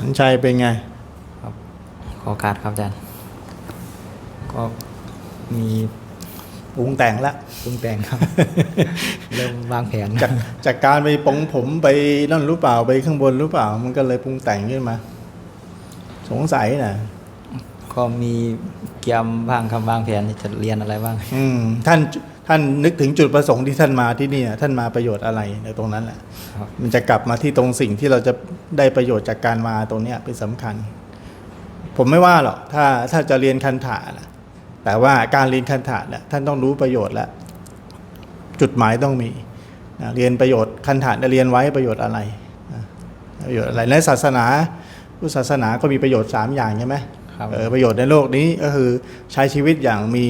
สัญชัยเป็นไงครับขอการครับอาจารย์ ก็มีปรุงแต่งแล้วปรุงแต่งครับ เริ่มวางแผนจากจากการไปปองผมไปนั่นรู้เปล่าไปข้างบนรู้เปล่า มันก็เลยปรุงแต่งขึ้นมา สงสัยนะก็มีเกียมบ้างครับวางแผนที่จะเรียนอะไรบ้าง อืมท่าน ท่านนึกถึงจุดประสงค์ที่ท่านมาที่นี่ท่านมาประโยชน์อะไรในตรงนั้นแหละครับมันจะกลับมาที่ตรงสิ่งที่เราจะได้ประโยชน์จากการมาตรงเนี้ยเป็นสำคัญ ผมไม่ว่าหรอกถ้าถ้าจะเรียนคันถานะแต่ว่าการเรียนคันถาเนี่ยท่านต้องรู้ประโยชน์แล้วจุดหมายต้องมีนะเรียนประโยชน์คันถาเรียนไว้ประโยชน์อะไรนะประโยชน์อะไรในศาสนาพุทธศาสนาก็มีประโยชน์สามอย่างใช่ไหมครับเออประโยชน์ในโลกนี้ก็คือใช้ชีวิตอย่างมี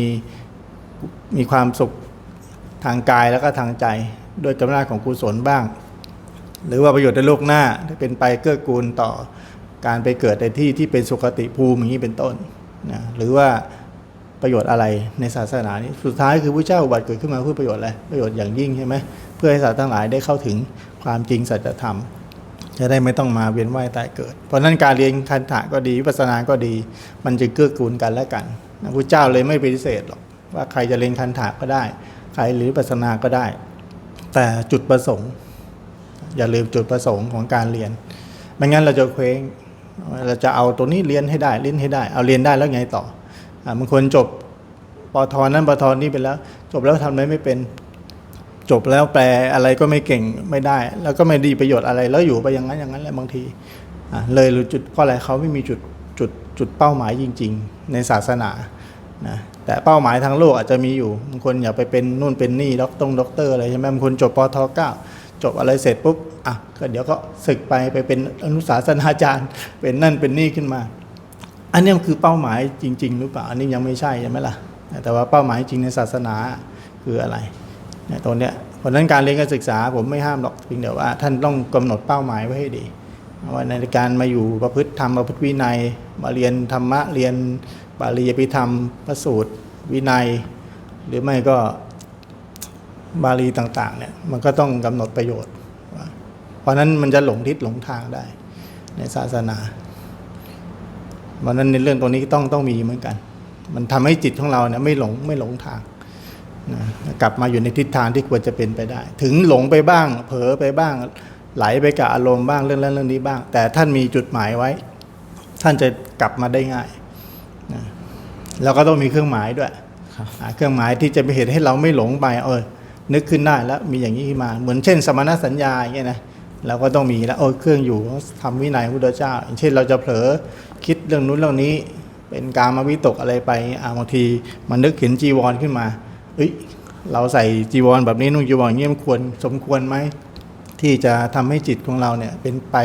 มีความสุข ทางกายแล้วก็ทางใจด้วยกำลังของกุศลบ้าง หรือว่าประโยชน์ในโลกหน้าเป็นไปเกื้อกูลต่อการไปเกิดในที่ที่เป็นสุคติภูมิอย่างนี้เป็นต้นนะหรือว่าประโยชน์อะไรในศาสนานี้สุดท้ายคือพระเจ้าอุบัติเกิดขึ้นมาเพื่อประโยชน์อะไรประโยชน์อย่างยิ่งใช่ไหมเพื่อให้สัตว์ทั้งหลายได้เข้าถึงความจริงสัจธรรม จะได้ไม่ต้องมาเวียนว่ายตายเกิด เพราะนั้นการเรียนคันถะก็ดีวิปัสสนาก็ดี มันจะเกื้อกูลกันและกันพระเจ้าเลยไม่ปฏิเสธหรอกว่าใครจะเรียนคันถะก็ได้ ใครหรือปัสนาก็ได้ แต่จุดประสงค์ อย่าลืมจุดประสงค์ของการเรียนไม่งั้นเราจะเคว้งเราจะเอาตัวนี้เรียนให้ได้เรียนให้ได้ เอาเรียนได้แล้วไงต่ออ่าบางคนจบปอทอนั้นปอทอนี้ไปแล้ว จบแล้วทำอะไรไม่เป็นจบแล้วแปลอะไรก็ไม่เก่งไม่ได้ แล้วก็ไม่ดีประโยชน์อะไรแล้วอยู่ไปอย่างนั้นอย่างนั้นแหละบางทีเลยหรือจุดเพราะอะไรเขาไม่มีจุดจุดจุดเป้าหมายจริง ๆ ในศาสนา นะแต่เป้าหมายทางโลกอาจจะมีอยู่บางคนอยากไปเป็นนู่นเป็นนี่ด็อกตงด็อกเตอร์อะไรใช่ไหมบางคนจบปอทเก้าจบอะไรเสร็จปุ๊บอะก็เดี๋ยวก็ศึกไปไปเป็นอนุศาสนาจารย์ เป็นนั่นเป็นนี่ขึ้นมา อันนี้มันคือเป้าหมายจริง ๆ หรือเปล่าอันนี้ยังไม่ใช่ใช่ไหมล่ะ แต่ว่าเป้าหมายจริงในศาสนาคืออะไรเนี่ยตรงเนี้ยเพราะฉะนั้นการเรียนการศึกษาผมไม่ห้ามหรอกเพียงแต่ว่าท่านต้องกำหนดเป้าหมายไว้ให้ดีว่าในการมาอยู่ประพฤติธรรมประพฤติวินัยมาเรียนธรรมะเรียน บาลีอภิธรรมพระสูตร วินัย หรือไม่ก็บาลีต่างๆเนี่ยมันก็ต้องกำหนดประโยชน์ เพราะนั้นมันจะหลงทิศหลงทางได้ในศาสนาเพราะนั้นในเรื่องตรงนี้ต้องต้องมีเหมือนกัน มันทำให้จิตของเราเนี่ยไม่หลงไม่หลงทางนะกลับมาอยู่ในทิศทางที่ควรจะเป็นไปได้ ถึงหลงไปบ้าง เผลอไปบ้างไหลไปกับอารมณ์บ้างเรื่องนั้นเรื่องนี้บ้าง แต่ท่านมีจุดหมายไว้ ท่านจะกลับมาได้ง่าย แล้วก็ต้องมีเครื่องหมายด้วยครับหาเครื่องหมายที่จะไปเห็นให้เราไม่หลงไปเออนึกขึ้นได้แล้วมีอย่างนี้ขึ้นมา เหมือนเช่น สมณสัญญาอย่างเงี้ยนะเราก็ต้องมีแล้วโอ้ยเครื่องอยู่ทำวินัยพระพุทธเจ้า อย่างเช่นเราจะเผลอคิดเรื่องนู้นเรื่องนี้ เป็นการมาวิตกอะไรไปอ่าบางทีมันนึกเห็นจีวรขึ้นมาเอ้ยเราใส่จีวรแบบนี้นุ่งจีวรอย่างเงี้ยมันควรสมควรไหมที่จะทำให้จิตของเราเนี่ยเป็นไป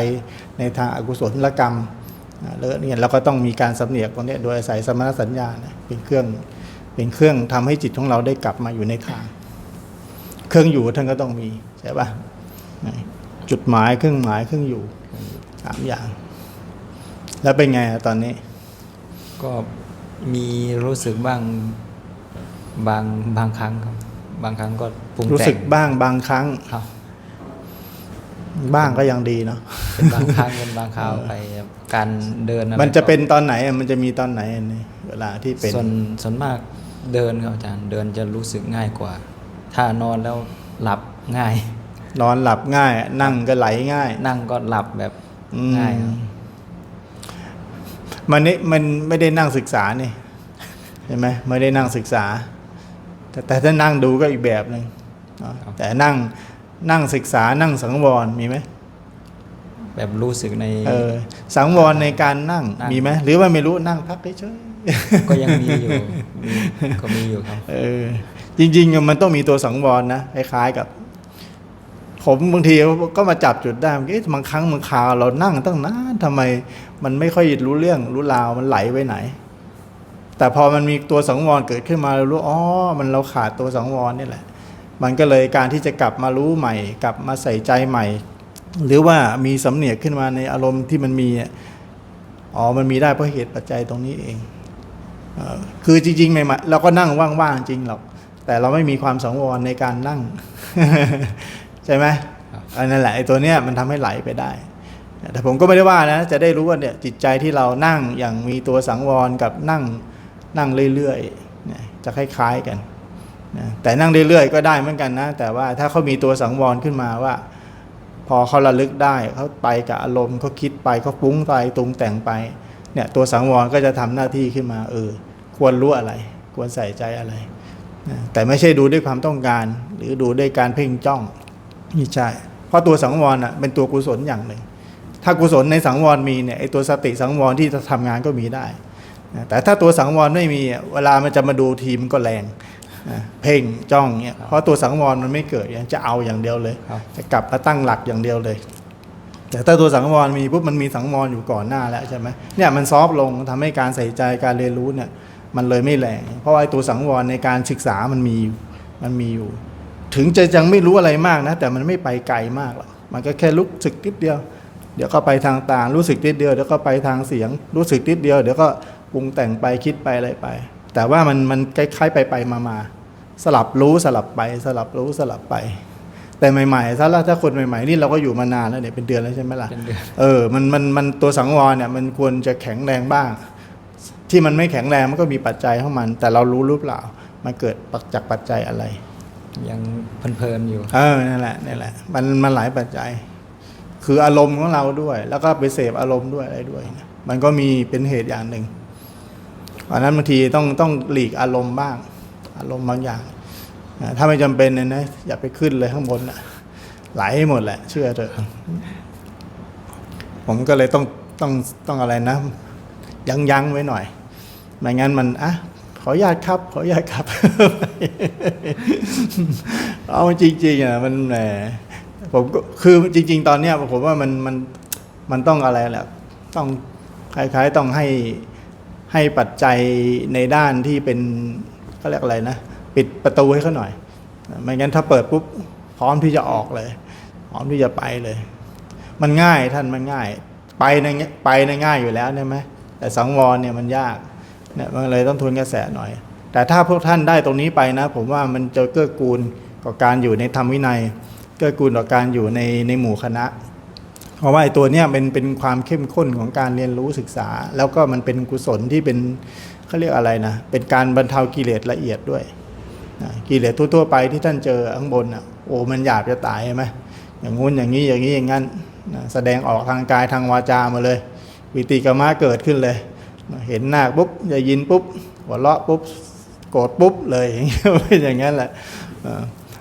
ในทางอากุศลกรรมอ่า แล้วเนี่ยเราก็ต้องมีการสำเนียกตรงเนี้ยโดยอาศัยสมณสัญญาเนี่ยเป็นเครื่องเป็นเครื่องทำให้จิตของเราได้กลับมาอยู่ในทาง เครื่องอยู่ท่านก็ต้องมีใช่ปะจุดหมายเครื่องหมายเครื่องอยู่สามอย่าง แล้วเป็นไงอะตอนนี้ ก็มีรู้สึกบ้างบางบางครั้งครับ บางครั้งก็ปรุงรู้แต่สึงกบ้างบางครั้งครับ บ้างก็ยังดีเนาะเป็นบางครั้งเป็นบางคราวไปครับการเดินอไรมันจะก็เป็นตอนไหนอะมันจะมีตอนไหนอันนี้เวลาที่เป็นส่วนส่วนมากเดินครับอาจารย์เดินจะรู้สึกง่ายกว่า ถ้านอนแล้วหลับง่าย นอนหลับง่าย นั่งก็ไหลง่าย นั่งก็หลับแบบอืมง่ายครับมันนี่มันไม่ได้นั่งศึกษานี่ใช่ไหมไม่ได้นั่งศึกษา แต่แต่ถ้านั่งดูก็อีกแบบหนึ่งเนาะแต่นั่ง นั่งศึกษานั่งสังวรมีไหมแบบรู้สึกในเออสังวรในการนั่งนั่งมีไหมหรือว่าไม่รู้นั่งพักเฉยก็ยังมีอยู่มีก็มีอยู่ครับๆเออ จริงๆอะมันต้องมีตัวสังวรนะคล้ายๆกับ ผมบางทีก็มาจับจุดได้เอ๊ะบางครั้งบางคราวเรานั่งตั้งนานทำไม มันไม่ค่อยรู้เรื่องรู้ราวมันไหลไปไหน แต่พอมันมีตัวสังวรเกิดขึ้นมาเรารู้อ๋อมันเราขาดตัวสังวรนี่แหละ มันก็เลยการที่จะกลับมารู้ใหม่ กลับมาใส่ใจใหม่ หรือว่ามีสำเนียกขึ้นมาในอารมณ์ที่มันมีอะอ๋อมันมีได้เพราะเหตุปัจจัยตรงนี้เองเออคือจริงๆใหม่ๆเราก็นั่งว่างๆจริงหรอก แต่เราไม่มีความสังวรในการนั่ง ใช่ไหมครับอันนั้นแหละไอ้ตัวเนี้ยมันทำให้ไหลไปได้แต่ผมก็ไม่ได้ว่านะ จะได้รู้ว่าเนี่ยจิตใจที่เรานั่งอย่างมีตัวสังวรกับนั่งนั่งเรื่อยๆเนี่ยจะคล้ายๆกัน นะแต่นั่งเรื่อยๆก็ได้เหมือนกันนะ แต่ว่าถ้าเขามีตัวสังวรขึ้นมาว่า พอเขาระลึกได้เขาไปกับอารมณ์เขาคิดไปเขาปุ้งไปตรงแต่งไปเนี่ยตัวสังวรก็จะทำหน้าที่ขึ้นมาเออควรรู้อะไร ควรใส่ใจอะไรนะแต่ไม่ใช่ดูด้วยความต้องการ หรือดูด้วยการเพ่งจ้องไม่ใช่เพราะตัวสังวรอะเป็นตัวกุศลอย่างหนึ่ง ถ้ากุศลในสังวรมีเนี่ยไอตัวสติสังวรที่จะทำงานก็มีได้ แต่ถ้าตัวสังวรไม่มีเวลามันจะมาดูทีมนก็แรง เพ่งจ้องเนี่ยเพราะตัวสังวรมันไม่เกิดยังจะเอาอย่างเดียวเลยครับจะกลับมาตั้งหลักอย่างเดียวเลย แต่ถ้าตัวสังวรมีปุ๊บมันมีสังวรอยู่ก่อนหน้าแล้วใช่ไหมเนี่ยมันซอฟต์ลงทำให้การใส่ใจการเรียนรู้เนี่ยมันเลยไม่แรงเพราะว่าไอ้ตัวสังวรในการศึกษามันมีอยู่มันมีอยู่ ถึงจะยังไม่รู้อะไรมากนะ แต่มันไม่ไปไกลมากหรอกมันก็แค่รู้สึกนิดเดียว เดี๋ยวก็ไปทางตารู้สึกนิดเดียวเดี๋ยวก็ไปทางเสียง รู้สึกนิดเดียวเดี๋ยวก็ปรุงแต่งไปคิดไปอะไรไป แต่ว่ามันมันคล้ายๆไปไปมามา สลับรู้สลับไป สลับรู้สลับไป แต่ใหม่ๆถ้าถ้าคนใหม่ๆนี่เราก็อยู่มานานแล้วเนี่ยเป็นเดือนแล้วใช่ไหมล่ะเป็นเดือนเออมันมันมันตัวสังวรเนี่ยมันควรจะแข็งแรงบ้าง ที่มันไม่แข็งแรงมันก็มีปัจจัยของมัน แต่เรารู้หรือเปล่า มันเกิดจากปัจจัยอะไร ยังเพลินๆอยู่ เออนั่นแหละนั่นแหละ มันมันหลายปัจจัย คืออารมณ์ของเราด้วย แล้วก็ไปเสพอารมณ์ด้วยอะไรด้วยนะมันก็มีเป็นเหตุอย่างหนึ่งเพราะฉะนั้นบางทีต้องต้องหลีกอารมณ์บ้าง อารมณ์บางอย่างถ้าไม่จำเป็นเนี่ยนะอย่าไปขึ้นเลยข้างบนนะไหลหมดแหละ เชื่อเถอะ ผมก็เลยต้องต้องต้องอะไรนะ ยั้งยั้งไว้หน่อยไม่งั้นมันอะขออนุญาตครับ ขออนุญาตครับ เอาจริงๆอะมันแหมผมก็คือจริง ๆ ตอนเนี้ยผมว่ามันมันมันต้องอะไรแหละต้องคล้ายๆต้องให้ให้ปัจจัยในด้านที่เป็น เขาเรียกอะไรนะ ปิดประตูให้เขาหน่อย ไม่งั้นถ้าเปิดปุ๊บพร้อมที่จะออกเลย พร้อมที่จะไปเลย มันง่ายท่านมันง่าย ไปในไปในง่ายอยู่แล้วใช่ไหมแต่สังวรเนี่ยมันยากเนี่ยมันเลยต้องทวนกระแสหน่อย แต่ถ้าพวกท่านได้ตรงนี้ไปนะ ผมว่ามันจะเกื้อกูลกับการอยู่ในธรรมวินัย เกื้อกูลต่อการอยู่ในในหมู่คณะ เพราะว่าไอ้ตัวเนี้ยเป็นเป็นความเข้มข้นของการเรียนรู้ศึกษา แล้วก็มันเป็นกุศลที่เป็น เขาเรียกอะไรนะ เป็นการบรรเทากิเลสละเอียดด้วยนะกิเลสทั่วๆไปที่ท่านเจอข้างบนอะโอ้มันหยาบจะตายใช่ไหมอย่างงู้นอย่างนี้อย่างนี้อย่างนั้นนะแสดงออกทางกายทางวาจามาเลย วิติกรรมะเกิดขึ้นเลยเห็นหน้าปุ๊บจะยินปุ๊บหัวเราะปุ๊บโกรธปุ๊บเลยอย่างเงี้ยเป็นอย่างนั้นแหละ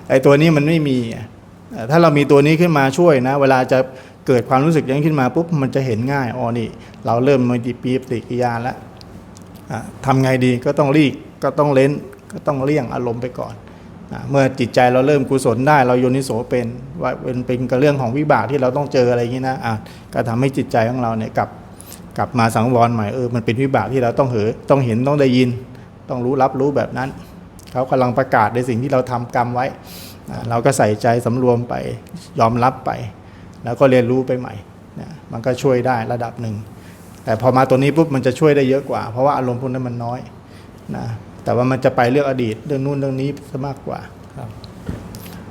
ไอ้ตัวนี้มันไม่มีถ้าเรามีตัวนี้ขึ้นมาช่วยนะ เวลาจะเกิดความรู้สึกย่างขึ้นมาปุ๊บมันจะเห็นง่ายอ๋อนี่ เราเริ่มมีปีปฏิกิริยาแล้ว ทำไงดีก็ต้องรีกก็ต้องเล้นก็ต้องเลี่ยงอารมณ์ไปก่อนอเมื่อจิตใจเราเริ่มกุศลได้เราโยนิโสเป็นว่าเป็นเป็นกับเรื่องของวิบากที่เราต้องเจออะไรอย่างนี้นะะก็ทำให้จิตใจของเราเนี่ยกลับกลับมาสังวรใหม่เออมันเป็นวิบากที่เราต้องเหอต้องเห็นต้องได้ยิน ต้องรู้รับรู้แบบนั้น เขากำลังประกาศในสิ่งที่เราทำกรรมไว้ เราก็ใส่ใจสำรวมไปยอมรับไป แล้วก็เรียนรู้ไปใหม่นะมันก็ช่วยได้ระดับหนึ่ง แต่พอมาตัวนี้ปุ๊บมันจะช่วยได้เยอะกว่า เพราะว่าอารมณ์พวกนั้นมันน้อยนะแต่ว่ามันจะไปเรื่องอดีตเรื่องนู่นเรื่องนี้ซะมากกว่าครับ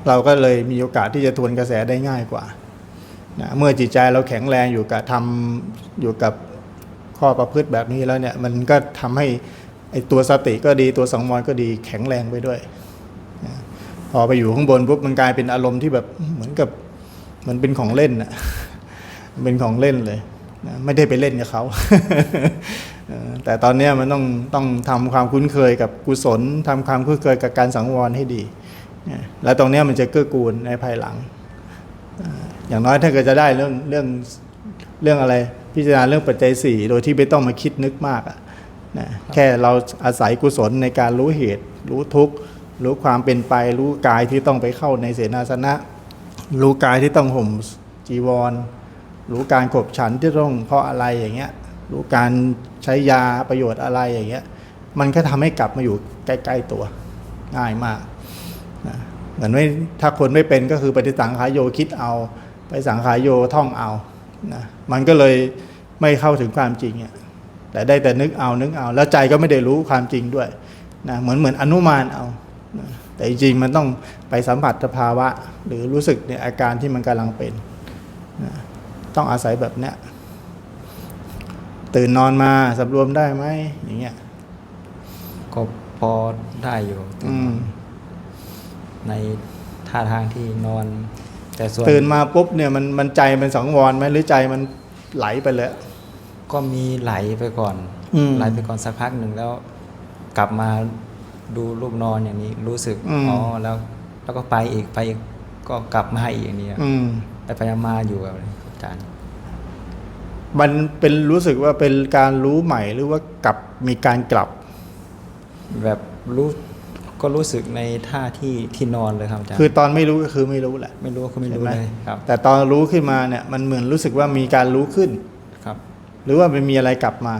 เราก็เลยมีโอกาสที่จะทวนกระแสได้ง่ายกว่านะเมื่อจิตใจเราแข็งแรงอยู่กับทำอยู่กับข้อประพฤติแบบนี้แล้วเนี่ยมันก็ทำให้ไอตัวสติก็ดีตัวสังวรก็ดีแข็งแรงไปด้วยนะพอไปอยู่ข้างบนปุ๊บมันกลายเป็นอารมณ์ที่แบบเหมือนกับเหมันเป็นของเล่นนะเป็นของเล่นเลยนะ ไม่ได้ไปเล่นกับเขา แต่ตอนนี้มันต้องต้องทำความคุ้นเคยกับกุศลทำความคุ้นเคยกับการสังวรให้ดี แล้วตรงนี้มันจะเกื้อกูลในภายหลัง อย่างน้อยถ้าเกิดจะได้เรื่องเรื่องเรื่องอะไรพิจารณาเรื่องปัจจัยสี่โดยที่ไม่ต้องมาคิดนึกมากอะนะแค่เราอาศัยกุศลในการรู้เหตุ รู้ทุกข์รู้ความเป็นไป รู้กายที่ต้องไปเข้าในเสนาสนะ รู้กายที่ต้องห่มจีวร รู้การขบฉันที่ต้องเพราะอะไรอย่างเงี้ย รู้การใช้ยาประโยชน์อะไรอย่างเงี้ย มันก็ทำให้กลับมาอยู่ใกล้ๆตัวง่ายมากนะเหมือนไม่ถ้าคนไม่เป็นก็คือปฏิสังขารโยคิดเอา ไปสังขารโยท่องเอานะมันก็เลยไม่เข้าถึงความจริงอะแต่ได้แต่นึกเอานึกเอา แล้วใจก็ไม่ได้รู้ความจริงด้วยนะเหมือนเหมือนอนุมานเอานะแต่จริงมันต้องไปสัมผัสสภาวะ หรือรู้สึกในอาการที่มันกำลังเป็นนะ ต้องอาศัยแบบเนี้ยตื่นนอนมาสำรวมได้ไหมอย่างเงี้ยก็พอได้อยู่อืมในท่าทางที่นอน แต่ส่วนตื่นมาปุ๊บเนี่ยมันมันใจมันสังวรไหมหรือใจมันไหลไปเลย ก็มีไหลไปก่อนอืมไหลไปก่อนสักพักหนึ่งแล้ว กลับมาดูรูปนอนอย่างนี้ รู้สึกอืมอ๋อแล้ว แล้วก็ไปอีกไปอีกก็กลับมาอีกอย่างนี้อืมไปไปมาอยู่แบบนี้อา จารย์ มันเป็นรู้สึกว่าเป็นการรู้ใหม่หรือว่ากลับมีการกลับ แบบรู้ก็รู้สึกในท่าที่ที่นอนเลยครับอาจารย์คือตอนไม่รู้ก็คือไม่รู้แหละไม่รู้ก็ไม่รู้ใช่ไหมเลยครับ แต่ตอนรู้ขึ้นมาเนี่ยมันเหมือนรู้สึกว่ามีการรู้ขึ้นครับ หรือว่ามันมีอะไรกลับมา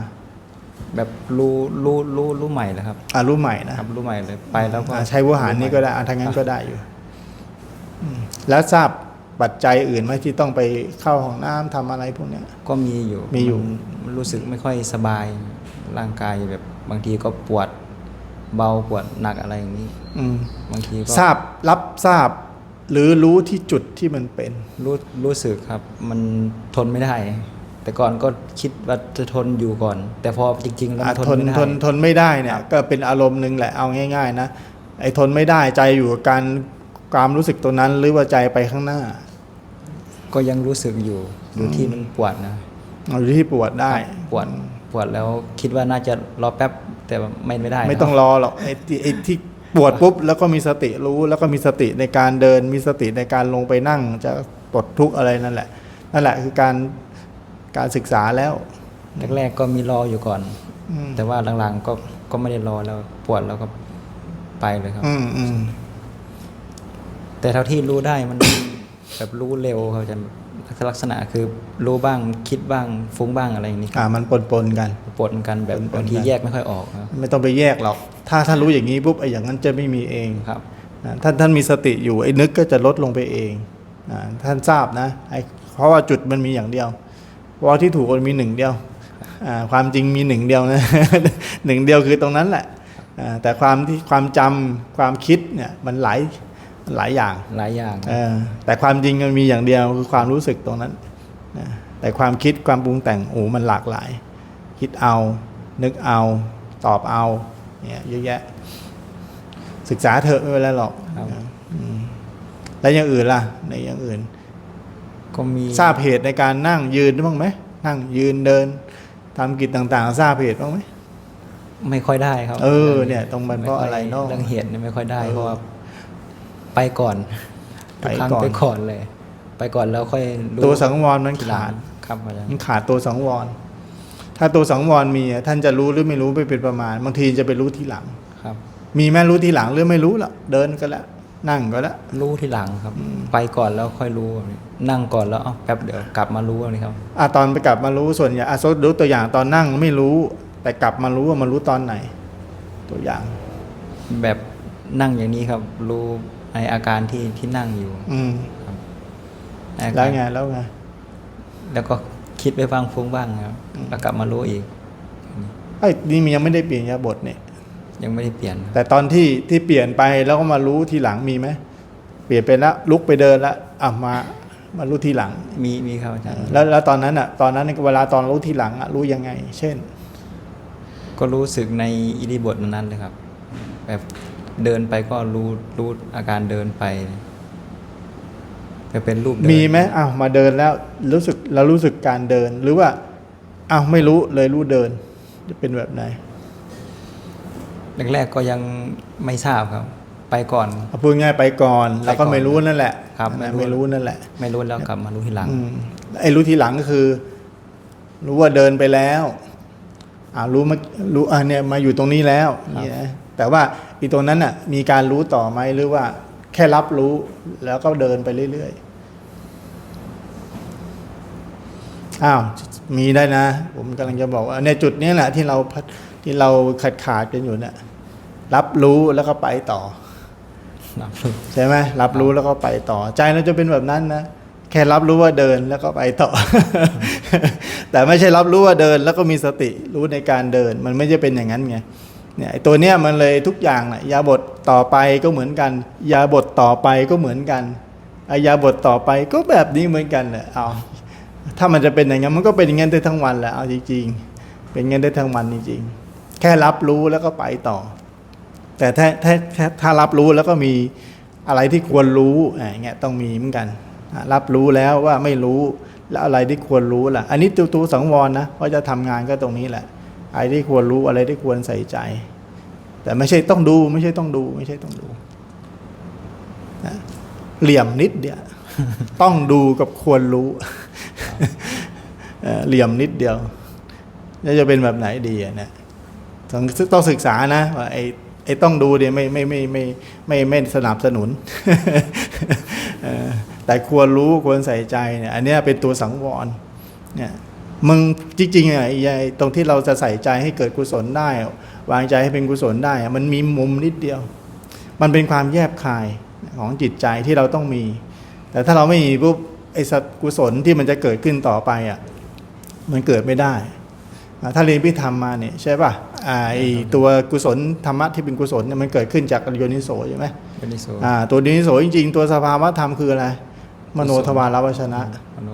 แบบรู้รู้รู้รู้ใหม่เลยครับอ่ารู้ใหม่นะครับรู้ใหม่เลยไปแล้วก็อ่าใช้วิหารนี้ก็ได้อ่าทางนั้นก็ได้อยู่อืมแล้วทราบ ปัจจัยอื่นไหมที่ต้องไปเข้าห้องน้ำทำอะไรพวกเนี้ยก็มีอยู่มีอยู่นมันรู้สึกไม่ค่อยสบายร่างกายแบบบางทีก็ปวดเบาปวดหนักอะไรอย่างนี้ อืมบางทีก็ทราบรับทราบ หรือรู้ที่จุดที่มันเป็น รู้รู้สึกครับ มันทนไม่ได้ แต่ก่อนก็คิดว่าจะทนอยู่ก่อน แต่พอจริงๆแล้วอะมันททนนไม่ได้ทนทนไม่ได้เนี่ย ก็เป็นอารมณ์หนึ่งแหละเอาง่าย ๆ นะไอ้ทนไม่ได้ใจอยู่กับการ ความรู้สึกตัวนั้นหรือว่าใจไปข้างหน้า ก็ยังรู้สึกอยู่อยู่ที่มันปวดนะเอาอยู่ที่ปวดได้ปวดปวดแล้วคิดว่าน่าจะรอแป๊บแต่ว่าไม่ไม่ได้ ไม่ต้องรอหรอกไอ้ที่ไอ้ที่ปวดปุ๊บแล้วก็มีสติรู้ แล้วก็มีสติในการเดิน มีสติในการลงไปนั่งจะปลดทุกข์อะไรนั่นแหละ นั่นแหละคือการการศึกษาแล้วแรกๆก็มีรออยู่ก่อนอืมแต่ว่าหลังๆก็ก็ไม่ได้รอแล้วปวดแล้วก็ไปเลยครับ อืมอืม แต่เท่าที่รู้ได้มัน แบบรู้เร็วเขาจะลักษณะคือรู้บ้างคิดบ้างฟุ้งบ้างอะไรอย่างนี้คอ่ารับมันปนปนๆกันปวดกันแบบปนๆบางทีกันแยกไม่ค่อยออกครับไม่ต้องไปแยกหรอก ถ้าท่านรู้อย่างนี้ปุ๊บไอ้อย่างนั้นจะไม่มีเองครับนะท่านท่านมีสติอยู่ไอ้นึกก็จะลดลงไปเองนะท่านทราบนะไอ้เพราะว่าจุดมันมีอย่างเดียวเพราะว่าที่ถูกมันมีหนึ่งเดียวอ่าความจริงมีหนึ่งเดียวนะหนึ่งเดียวคือตรงนั้นแหละอ่าแต่ความที่ความจำความคิดเนี่ยมันหลาย หลายอย่างหลายอย่างเออแต่ความจริงมันมีอย่างเดียวคือความรู้สึกตรงนั้นนะแต่ความคิดความปรุงแต่งโอ้มันหลากหลาย คิดเอา นึกเอา ตอบเอาเนี่ยเยอะแยะ ศึกษาเถอะไม่เป็นไรหรอกครับอืมแล้วอย่างอื่นล่ะ ในอย่างอื่น ก็มีทราบเหตุในการนั่งยืนบ้างไหมนั่งยืนเดินทำกิจต่าง ๆ ทราบเหตุบ้างไหมไม่ค่อยได้ครับ เออ เนี่ยตรงมันเพราะอะไรเนอะเรื่องเหตุเนี่ยไม่ค่อยได้เออเพราะว่า ไปก่อนทุกครั้งไปก่อนไปก่อนเลย ไปก่อนแล้วค่อยรู้ตัวสังวรมันทีหลัขาดงครับอาจารย์มันขาดตัวสังวร ถ้าตัวสังวรมีอะท่านจะรู้หรือไม่รู้ไม่เป็นประมาณ บางทีจะไปรู้ทีหลังครับ มีแม่รู้ทีหลังหรือไม่รู้ละเดินก็แล้วนั่งก็แล้วรู้ทีหลังครับ ไปก่อนแล้วค่อยรู้แบบนี้นั่งก่อนแล้วอ๋อแป๊บเดี๋ยวกลับมารู้แบบนี้ครับอะตอนไปกลับมารู้ส่วนใหญ่อะสมมุติดูตัวอย่างตอนนั่งไม่รู้ แต่กลับมารู้ว่ามารู้ตอนไหน ตัวอย่าง แบบนั่งอย่างนี้ครับ รู้ ในอาการที่ที่นั่งอยู่ อืมในอาแล้กาวรไงแล้วไงแล้วก็คิดไปบ้างฟุ้งบ้างครับแล้วกลับมารู้อีกไอ้ยนี่มันยังไม่ได้เปลี่ยนยาบทเนี่ยยังไม่ได้เปลี่ยน แต่ตอนที่ที่เปลี่ยนไปแล้วก็มารู้ทีหลังมีไหมเปลี่ยนไปแล้วลุกไปเดินแล้วอะมามารู้ทีหลัง มีมีครับอาจารย์แล้วแล้วตอนนั้นอะ ตอนนั้นเวลาตอนรู้ทีหลังอะรู้ยังไง เช่น ก็รู้สึกในอิริบทนั้นๆเลยครับ แบบ เดินไปก็รู้รู้อาการเดินไป จะเป็นรูปเดินมีไหมอ้าวมาเดินแล้วรู้สึกเรารู้สึกการเดินหรือว่าอ้าวไม่รู้เลยรู้เดิน จะเป็นแบบไหนแรกๆก็ยังไม่ทราบครับ ไปก่อนเอาพูดง่ายไปก่อน แล้วก็ไปก่อนไม่รู้นั่นแหละครับนั่นแหละไม่ไม่รู้รู้นั่นแหละ ไม่รู้แล้วกลับมารู้ทีหลังอืมไอ้รู้ทีหลังก็คือ รู้ว่าเดินไปแล้วอ่ารู้มารู้อ่าเนี่ยมาอยู่ตรงนี้แล้วนี่นะ แต่ว่าอีตรงนั้นอะมีการรู้ต่อไหมหรือว่าแค่รับรู้แล้วก็เดินไปเรื่อยๆอ้าวมีได้นะ ผมกำลังจะบอกว่าในจุดนี้แหละที่เราที่เราขาดขาดกันอยู่เนี่ยรับรู้แล้วก็ไปต่อใช่ไหมรับรู้แล้วก็ไปต่อ ใจเราจะเป็นแบบนั้นนะแค่รับรู้ว่าเดินแล้วก็ไปต่อ แต่ไม่ใช่รับรู้ว่าเดินแล้วก็มีสติรู้ในการเดิน มันไม่ใช่เป็นอย่างนั้นไง เนี่ยตัวเนี้ยมันเลยทุกอย่างนะยาบทต่อไปก็เหมือนกัน ยาบทต่อไปก็เหมือนกันอยาบทต่อไปก็แบบนี้เหมือนกันเลยเอาถ้ามันจะเป็นอย่างนั้นมันก็เป็นอย่างนั้นได้ทั้งวันแหละเอาจริงๆ เป็นอย่างนั้นได้ทั้งวันจริงๆ แค่รับรู้แล้วก็ไปต่อ แต่ถ้าถ้าถ้ารับรู้แล้วก็มีอะไรที่ควรรู้อะอย่างเงี้ยต้องมีเหมือนกัน รับรู้แล้วว่าไม่รู้แล้วอะไรที่ควรรู้ล่ะ อันนี้ตัวตัวสังวรนะเพราะจะทำงานก็ตรงนี้แหละ อะไรที่ควรรู้อะไรที่ควรใส่ใจ แต่ไม่ใช่ต้องดูไม่ใช่ต้องดู ไม่ใช่ต้องดูนะเหลี่ยมนิดเดียวต้องดูกับควรรู้เหลี่ยมนิดเดียวแล้วจะเป็นแบบไหนดีอะเนี่ยต้องต้องศึกษานะว่าไอ้ไอ้ต้องดูเนี่ยไม่ไม่ไม่ไม่ไม่ไม่สนับสนุนแต่ควรรู้ควรใส่ใจเนี่ย อันนี้เป็นตัวสังวรเนี่ย มึงจริงๆอะไอ้ไอ้ตรงที่เราจะใส่ใจให้เกิดกุศลได้ วางใจให้เป็นกุศลได้อะมันมีมุมนิดเดียว มันเป็นความแยบคายของจิตใจที่เราต้องมี แต่ถ้าเราไม่มีปุ๊บไอ้สัตว์กุศลที่มันจะเกิดขึ้นต่อไปอะมันเกิดไม่ได้อะถ้าเรียนพิธรรมมาเนี่ยใช่ป่ะอ่าไอ้ตัวกุศลธรรมะที่เป็นกุศลเนี่ยมันเกิดขึ้นจากโยนิโสใช่ไหมเป็นนิโสอ่าตัวโยนิโสจริง ๆ ตัวสภาวะธรรมคืออะไร มโนทวารวชนะมโน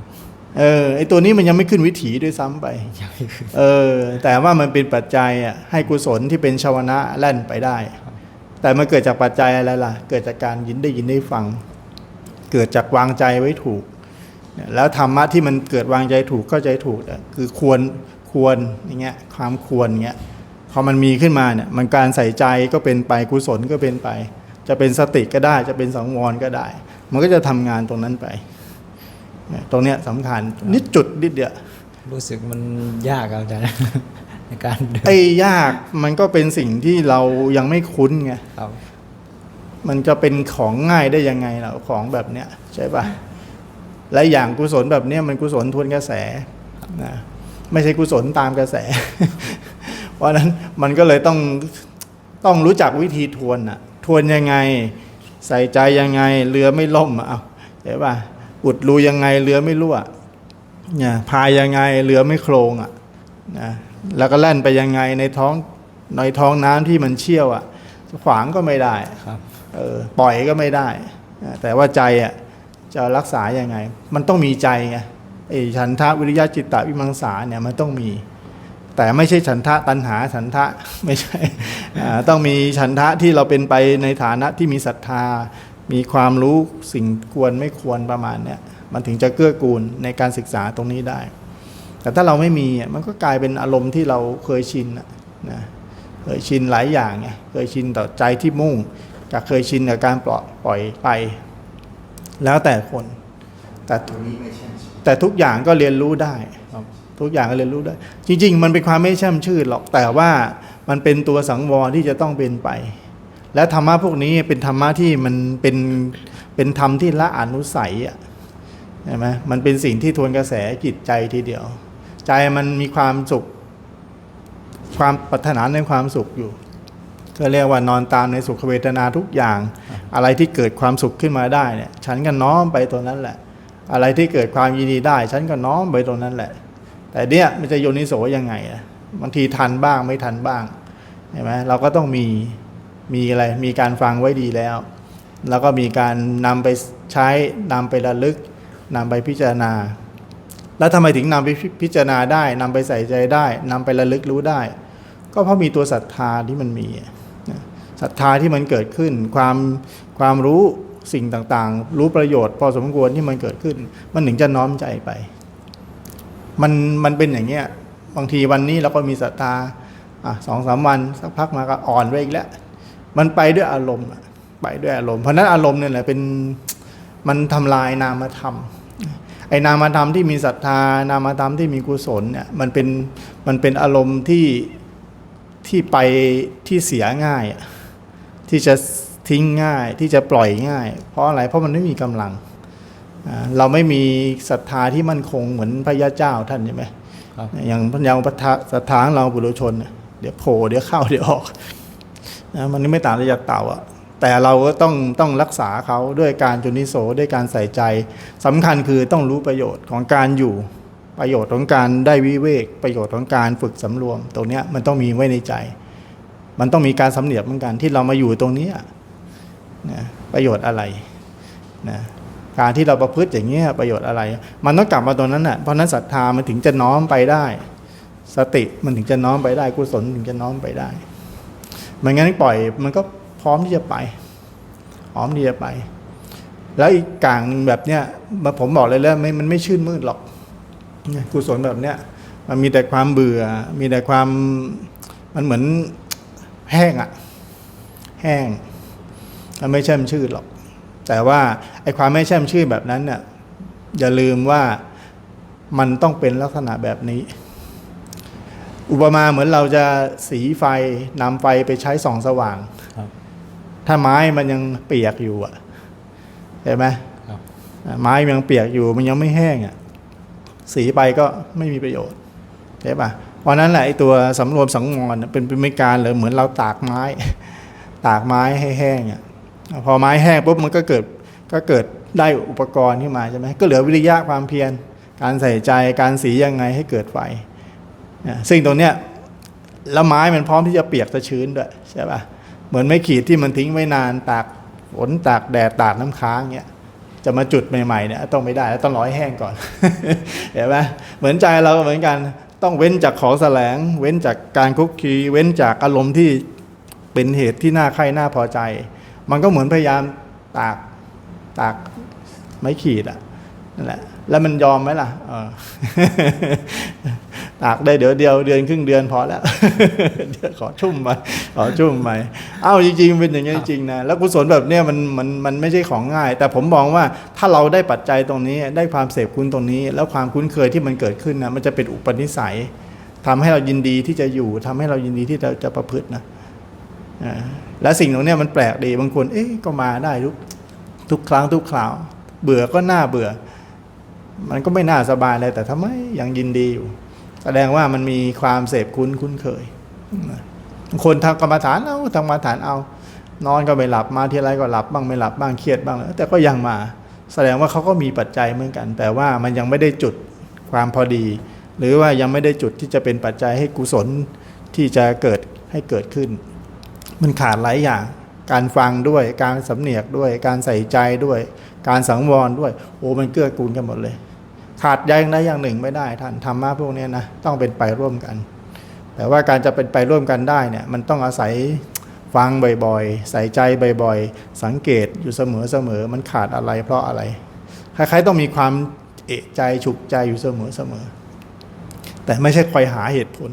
เออไอตัวนี้มันยังไม่ขึ้นวิถีด้วยซ้ำไปยังไม่คือเออ แต่ว่ามันเป็นปัจจัยอะให้กุศลที่เป็นชาวนะแล่นไปได้ แต่มันเกิดจากปัจจัยอะไรล่ะ เกิดจากการยินได้ยินได้ฟัง เกิดจากวางใจไว้ถูก แล้วธรรมะที่มันเกิดวางใจถูกเข้าใจถูกอะคือควรควรอย่างเงี้ยความควรเงี้ยพอมันมีขึ้นมาเนี่ยมันการใส่ใจก็เป็นไปกุศลก็เป็นไป จะเป็นสติก็ได้จะเป็นสังวรก็ได้ มันก็จะทำงานตรงนั้นไปเนี่ย ตรงเนี้ยสำคัญนิดจุดนิดเดียวรู้สึกมันยากครับอาจารย์ในการเดินไอ้ยากมันก็เป็นสิ่งที่เรายังไม่คุ้นไงครับมันจะเป็นของง่ายได้ยังไงล่ะของแบบเนี้ยใช่ปะและอย่างกุศลแบบเนี้ยมันกุศลทวนกระแสนะไม่ใช่กุศลตามกระแส เพราะฉะนั้นมันก็เลยต้องต้องรู้จักวิธีทวนอะทวนยังไง ใส่ใจยังไง เรือไม่ล่มอะเอาใช่ปะ อุดรูยังไงเรือไม่รั่วเนี่ยพายยังไงเรือไม่โครงอะนะแล้วก็แล่นไปยังไงในท้องในท้องน้ำที่มันเชี่ยวอะ ขวางก็ไม่ได้ครับเออปล่อยก็ไม่ได้นะแต่ว่าใจอะจะรักษายังไง มันต้องมีใจไงไอ้ฉันทะวิริยะจิตตวิมังสาเนี่ยมันต้องมี แต่ไม่ใช่ฉันทะตัณหาฉันทะไม่ใช่อ่าต้องมีฉันทะที่เราเป็นไปในฐานะที่มีศรัทธา มีความรู้สิ่งควรไม่ควรประมาณเนี้ยมันถึงจะเกื้อกูลในการศึกษาตรงนี้ได้ แต่ถ้าเราไม่มีมันก็กลายเป็นอารมณ์ที่เราเคยชินนะเคยชินหลายอย่างไงเคยชินต่อใจที่มุ่งกับเคยชินกับการปล่อยปล่อยไป แล้วแต่คนแต่แต่ทุกอย่างก็เรียนรู้ได้ทุกอย่างก็เรียนรู้ได้ จริง ๆ มันเป็นความไม่แช่มชื่นหรอกแต่ว่ามันเป็นตัวสังวรที่จะต้องเป็นไป และธรรมะพวกนี้เป็นธรรมะที่มันเป็นเป็นธรรมที่ละอนุสัยอะใช่ไหมมันเป็นสิ่งที่ทวนกระแสจิตใจทีเดียว ใจมันมีความสุข ความปรารถนาในความสุขอยู่ ก็เรียกว่านอนตามในสุขเวทนาทุกอย่าง อะไรที่เกิดความสุขขึ้นมาได้เนี่ยฉันก็น้อมไปตัวนั้นแหละ อะไรที่เกิดความยินดีได้ ฉันก็น้อมไปตรงนั้นแหละ แต่เนี่ยมันจะโยนิโสยังไงอะบางทีทันบ้างไม่ทันบ้างเห็นไหมเราก็ต้องมี มีอะไรมีการฟังไว้ดีแล้ว แล้วก็มีการนำไปใช้นำไประลึกนำไปพิจารณา แล้วทำไมถึงนำไปพิจารณาได้นำไปใส่ใจได้นำไประลึกรู้ได้ ก็เพราะมีตัวศรัทธาที่มันมีศรัทธาที่มันเกิดขึ้น ความความรู้สิ่งต่างๆ รู้ประโยชน์ พอสมควรที่มันเกิดขึ้น มันถึงจะน้อมใจไป มันมันเป็นอย่างเงี้ยบางทีวันนี้เราก็มีศรัทธาอะสองสามวันสักพักมาก็อ่อนไปอีกแล้ว มันไปด้วยอารมณ์อะไปด้วยอารมณ์เพราะฉะนั้นอารมณ์เนี่ยแหละเป็นมันทำลายนามธรรมไอ้นามธรรมที่มีศรัทธานามธรรมที่มีกุศลเนี่ยมันเป็นมันเป็นอารมณ์ที่ที่ไปที่เสียง่ายอะที่จะทิ้งง่ายที่จะปล่อยง่าย เพราะอะไรเพราะมันไม่มีกำลังอ่าเราไม่มีศรัทธาที่มั่นคงเหมือนพระยาเจ้าท่านใช่ไหมครับอย่างอย่างพระทะศรัทธาของเราบุรุษชนเนี่ยเดี๋ยวโผล่เดี๋ยวเข้าเดี๋ยวออก นะมันไม่ต่างจากเต่าอะแต่เราก็ต้องต้องรักษาเขาด้วยการจุนิโสด้วยการใส่ใจสำคัญคือต้องรู้ประโยชน์ของการอยู่ประโยชน์ของการได้วิเวก ประโยชน์ของการฝึกสำรวม ตรงเนี้ยมันต้องมีไว้ในใจ มันต้องมีการสำเนียบเหมือนกันที่เรามาอยู่ตรงเนี้ยนะประโยชน์อะไรนะการที่เราประพฤติอย่างเงี้ยประโยชน์อะไร มันต้องกลับมาตรงนั้นน่ะเพราะฉะนั้นศรัทธามันถึงจะน้อมไปได้ สติมันถึงจะน้อมไปได้กุศลถึงจะน้อมไปได้ ไม่งั้นปล่อยมันก็พร้อมที่จะไปพร้อมที่จะไป แล้วอีกกลางแบบเนี้ยมาผมบอกเลยแล้วไม่มันไม่ชื่นมืดหรอกกุศลแบบเนี้ยมันมีแต่ความเบื่อ มีแต่ความมันเหมือนแห้งอะแห้งมันไม่แช่มชื่นหรอก แต่ว่าไอ้ความไม่แช่มชื่นแบบนั้นเนี่ยอย่าลืมว่ามันต้องเป็นลักษณะแบบนี้ อุปมาเหมือนเราจะสีไฟนำไฟไปใช้ส่องสว่างครับถ้าไม้มันยังเปียกอยู่อะเห็นไหมครับอะไม้มันยังเปียกอยู่มันยังไม่แห้งอะสีไปก็ไม่มีประโยชน์ใช่ปะเพราะนั้นแหละไอ้ตัวสำรวมสังวรน่ะเป็นเป็นไม่การเลยเหมือนเราตากไม้ ตากไม้ให้แห้งอะพอไม้แห้งปุ๊บมันก็เกิดก็เกิดได้อุปกรณ์ขึ้นมาใช่ไหมก็เหลือวิริยะความเพียรการใส่ใจการสียังไงให้เกิดไฟอะ ซึ่งตรงเนี้ยแล้วไม้มันพร้อมที่จะเปียกจะชื้นด้วยใช่ปะเหมือนไม่ขีดที่มันทิ้งไว้นานตากฝนตากแดดตากน้ำค้างเงี้ยจะมาจุดใหม่ๆเนี่ยต้องไม่ได้ต้องร้อให้แห้งก่อนเห็นไหมเหมือนใจเราก็เหมือนกันต้องเว้นจากของแสลง เว้นจากการคุกคีเว้นจากอารมณ์ที่เป็นเหตุที่น่าใคร่น่าพอใจ มันก็เหมือนพยายามตากตากไม้ขีดอะนั่นแหละ แล้วมันยอมไหมล่ะเออตากได้เดี๋ยวเดียวเดือนครึ่งเดือนพอแล้วเดี๋ยวขอชุ่มมาขอชุ่มมาเอ้าจริงๆมันเป็นอย่างนี้จริงๆนะแล้วกุศลแบบเนี้ยมันมันมันไม่ใช่ของง่าย แต่ผมมองว่าถ้าเราได้ปัจจัยตรงนี้ ได้ความเสพคุ้นตรงนี้ แล้วความคุ้นเคยที่มันเกิดขึ้นนะมันจะเป็นอุปนิสัยทำให้เรายินดีที่จะอยู่ทำให้เรายินดีที่เราจะประพฤตินะอ่าและสิ่งตรงเนี้ยมันแปลกดีบางคน เอ๊ะก็มาได้ทุกทุกครั้งทุกคราว เบื่อก็น่าเบื่อ มันก็ไม่น่าสบายเลย แต่ทำไมยังยินดีอยู่ แสดงว่ามันมีความเสพคุ้นคุ้นเคยคนทำกรรมฐานเอาทำกรรมฐานเอา นอนก็ไม่หลับมาทีไรก็หลับบ้างไม่หลับบ้างเครียดบ้างแต่ก็ยังมา แสดงว่าเขาก็มีปัจจัยเหมือนกัน แต่ว่ามันยังไม่ได้จุดความพอดี หรือว่ายังไม่ได้จุดที่จะเป็นปัจจัยให้กุศลที่จะเกิดให้เกิดขึ้น มันขาดหลายอย่าง การฟังด้วย การสำเนียกด้วย การใส่ใจด้วย การสังวรด้วย โอ้มันเกื้อกูลกันหมดเลย ขาดอย่างใดอย่างหนึ่งไม่ได้ท่านธรรมะพวกนี้นะต้องเป็นไปร่วมกัน แต่ว่าการจะเป็นไปร่วมกันได้เนี่ยมันต้องอาศัยฟังบ่อยๆ ใส่ใจบ่อยๆ สังเกตอยู่เสมอๆ มันขาดอะไรเพราะอะไรคล้ายๆต้องมีความเอะใจฉุกใจอยู่เสมอๆ แต่ไม่ใช่คอยหาเหตุผล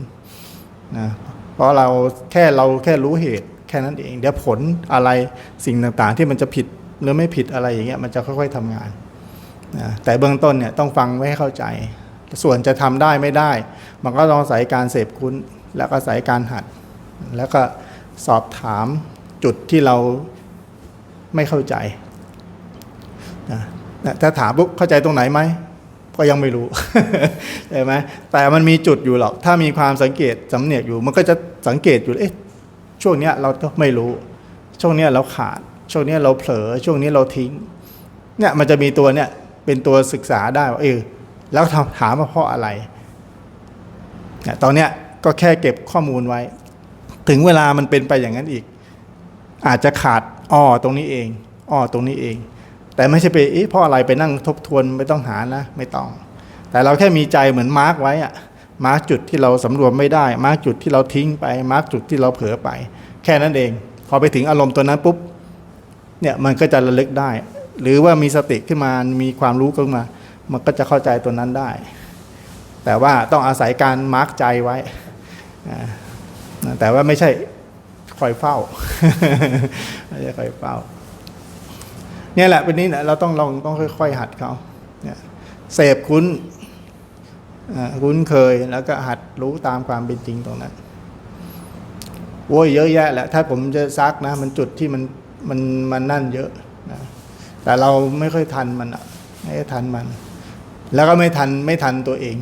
นะเพราะเราแค่เราแค่รู้เหตุแค่นั้นเอง เดี๋ยวผลอะไรสิ่งต่างๆ ที่มันจะผิด หรือไม่ผิดอะไรอย่างเงี้ยมันจะค่อยๆทำงานนะแต่เบื้องต้นเนี่ยต้องฟังไว้ให้เข้าใจ ส่วนจะทำได้ไม่ได้ มันก็ต้องอาศัยการเสพคุ้น แล้วก็อาศัยการหัด แล้วก็สอบถามจุดที่เราไม่เข้าใจนะนะถ้าถามปุ๊บเข้าใจตรงไหนไหมก็ยังไม่รู้ใช่ไหมแต่มันมีจุดอยู่หรอกถ้ามีความสังเกตสำเนียกอยู่ มันก็จะสังเกตอยู่เอ๊ะช่วงเนี้ยเราก็ไม่รู้ ช่วงเนี้ยเราขาด ช่วงนี้เราเผลอช่วงนี้เราทิ้งเนี่ยมันจะมีตัวเนี่ยเป็นตัวศึกษาได้ว่าเออแล้วถามถามว่าเพราะอะไรเนี่ยตอนเนี้ยก็แค่เก็บข้อมูลไว้ ถึงเวลามันเป็นไปอย่างนั้นอีก อาจจะขาดอ้อตรงนี้เองอ้อตรงนี้เอง แต่ไม่ใช่ไปเอ๊ะเพราะอะไรไปนั่งทบทวนไม่ต้องหานะไม่ต้อง แต่เราแค่มีใจเหมือนมาร์กไว้อะมาร์กจุดที่เราสำรวมไม่ได้ มาร์กจุดที่เราทิ้งไป มาร์กจุดที่เราเผลอไป แค่นั้นเอง พอไปถึงอารมณ์ตัวนั้นปุ๊บ เนี่ยมันก็จะระลึกได้ หรือว่ามีสติขึ้นมามีความรู้ขึ้นมา มันก็จะเข้าใจตัวนั้นได้ แต่ว่าต้องอาศัยการมาร์กใจไว้ แต่ว่าไม่ใช่คอยเฝ้าไม่ใช่คอยเฝ้าเนี่ยแหละเป็นนี้นะเราต้องลองต้องค่อย ๆ หัดเขาเนี่ยเสพคุ้นคุ้นเคยแล้วก็หัดรู้ตามความเป็นจริงตรงนั้นโอ้ยเยอะแยะแหละถ้าผมจะซักนะ มันจุดที่มัน มันมันนั่นเยอะนะแต่เราไม่ค่อยทันมันอะไม่ทันมัน แล้วก็ไม่ทันไม่ทันตัวเอง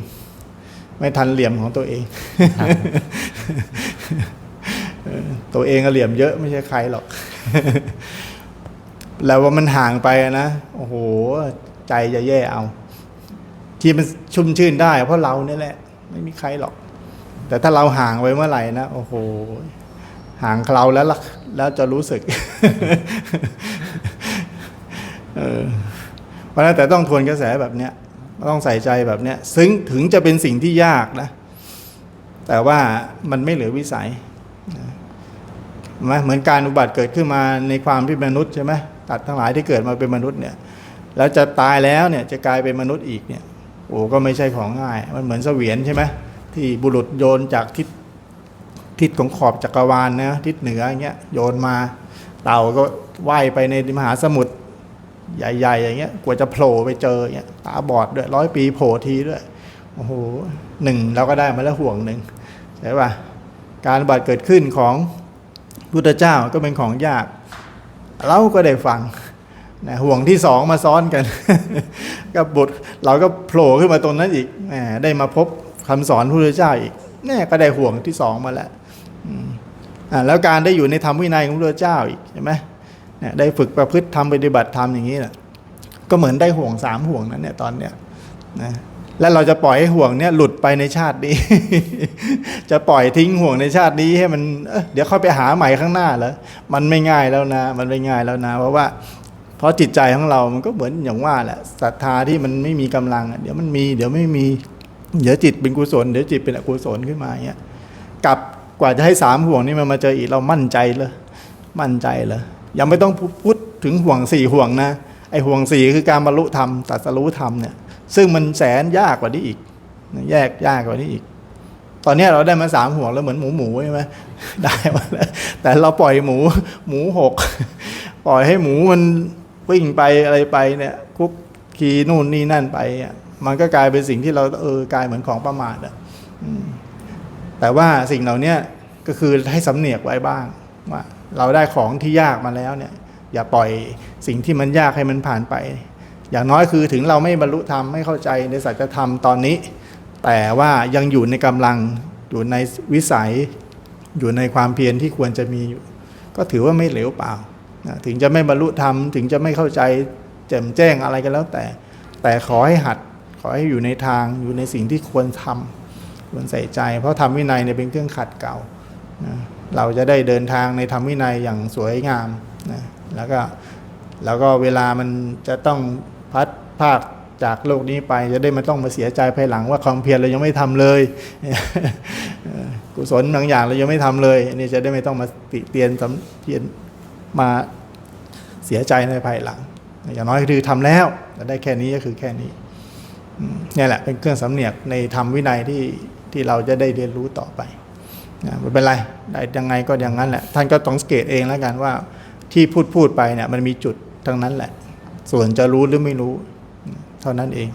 ไม่ทันเหลี่ยมของตัวเอง ตัวเองก็เหลี่ยมเยอะไม่ใช่ใครหรอก แล้วว่ามันห่างไปนะโอ้โห ใจจะแย่เอา ที่มันชุ่มชื่นได้ เพราะเราเนี่ยแหละ ไม่มีใครหรอก แต่ถ้าเราห่างไว้เมื่อไหร่นะโอ้โหห่างเราแล้วล่ะ แล้วจะรู้สึกเออราะนั้นแต่ต้องทวนกระแสแบบเนี้ยต้องใส่ใจแบบเนี้ยซึ่งถึงจะเป็นสิ่งที่ยากนะ แต่ว่ามันไม่เหลือวิสัยนะเห็นไหมเหมือนการอุบัติเกิดขึ้นมาในความที่มนุษย์ใช่ไหมตัดทั้งหลายที่เกิดมาเป็นมนุษย์เนี่ย แล้วจะตายแล้วเนี่ยจะกลายเป็นมนุษย์อีกเนี่ยโอ้ก็ไม่ใช่ของง่าย มันเหมือนเสวียนใช่ไหมที่บุรุษโยนจากทิศ ทิศของขอบจักรวาลนะทิศเหนืออย่างเงี้ยโยนมา เต่าก็ว่ายไปในมหาสมุทรใหญ่ๆอย่างเงี้ยกว่าจะโผล่ไปเจออย่างเงี้ยตาบอดด้วยร้อยปีโผล่ทีด้วยโอ้โหหนึ่งเราก็ได้มาแล้วห่วงหนึ่งใช่ป่ะการบัติเกิดขึ้นของพุทธเจ้าก็เป็นของยาก เราก็ได้ฟังนะห่วงที่สองมาซ้อนกัน กับบทเราก็โผล่ขึ้นมาตรงนั้นอีกได้มาพบคำสอนพระพุทธเจ้าอีกแน่ก็ได้ห่วงที่สองมาแล้ว แล้วการได้อยู่ในธรรมวินัยของพระเจ้าอีกใช่ไหมเนี่ยได้ฝึกประพฤติทำปฏิบัติธรรมอย่างนี้แหละก็เหมือนได้ห่วงสามห่วงนั้นเนี่ยตอนเนี้ยนะแล้วเราจะปล่อยให้ห่วงเนี่ยหลุดไปในชาตินี้ จะปล่อยทิ้งห่วงในชาตินี้ให้มันเเดี๋ยวค่อยไปหาใหม่ข้างหน้าแล้วมันไม่ง่ายแล้วนะ มันไม่ง่ายแล้วนะ เพราะว่าเพราะจิตใจของเรามันก็เหมือนอย่างว่าแหละศรัทธาที่มันไม่มีกำลังเดี๋ยวมันมี เดี๋ยวไม่มี เดี๋ยวจิตเป็นกุศล เดี๋ยวจิตเป็นอกุศลขึ้นมาอย่างเงี้ยกับ กว่าจะให้สามห่วงนี่มันมาเจออีกเรามั่นใจเลยมั่นใจเลยยังไม่ต้องพูดถึงห่วงสี่ห่วงนะไอห่วงสี่คือการบรรลุธรรมตรัสรู้ธรรมเนี่ยซึ่งมันแสนยากกว่านี้อีกแยกยากกว่านี้อีก ตอนนี้เราได้มาสามห่วงแล้วเหมือนหมูหมูใช่ไหมได้มาแล้วแต่เราปล่อยหมูหมูหกปล่อยให้หมูมันวิ่งไปอะไรไปเนี่ยคุกคีนู่นนี่นั่นไปอะมันก็กลายเป็นสิ่งที่เราเออกลายเหมือนของประมาทอะ แต่ว่าสิ่งเหล่านี้ก็คือให้สำเนียกไว้บ้างว่าเราได้ของที่ยากมาแล้วเนี่ยอย่าปล่อยสิ่งที่มันยากให้มันผ่านไป อย่างน้อยคือถึงเราไม่บรรลุธรรมไม่เข้าใจในสัจธรรมตอนนี้ แต่ว่ายังอยู่ในกำลังอยู่ในวิสัย อยู่ในความเพียรที่ควรจะมีอยู่ ก็ถือว่าไม่เหลวเปล่า ถึงจะไม่บรรลุธรรมถึงจะไม่เข้าใจแจ่มแจ้งอะไรกันแล้วแต่ แต่ขอให้หัดขอให้อยู่ในทางอยู่ในสิ่งที่ควรทำ ควรใส่ใจ เพราะธรรมวินัยเนี่ยเป็นเครื่องขัดเกลานะเราจะได้เดินทางในธรรมวินัยอย่างสวยงามนะแล้วก็แล้วก็เวลามันจะต้องพัดภาคจากโลกนี้ไปจะได้ไม่ต้องมาเสียใจภายหลังว่าความเพียรเรายังไม่ทำเลยกุศลบางอย่างเรายังไม่ทำเลยอันนี้จะได้ไม่ต้องมาติเตียนสำเทียนมาเสียใจในภายหลัง อย่างน้อยคือทำแล้วแต่ได้แค่นี้ก็คือแค่นี้นี่แหละเป็นเครื่องสำเนียกในธรรมวินัยที่ ที่เราจะได้เรียนรู้ต่อไปนะไม่เป็นไรได้ยังไงก็อย่างนั้นแหละ ท่านก็ต้องสังเกตเองแล้วกันว่าที่พูดพูดไปเนี่ยมันมีจุดทั้งนั้นแหละ ส่วนจะรู้หรือไม่รู้ เท่านั้นเอง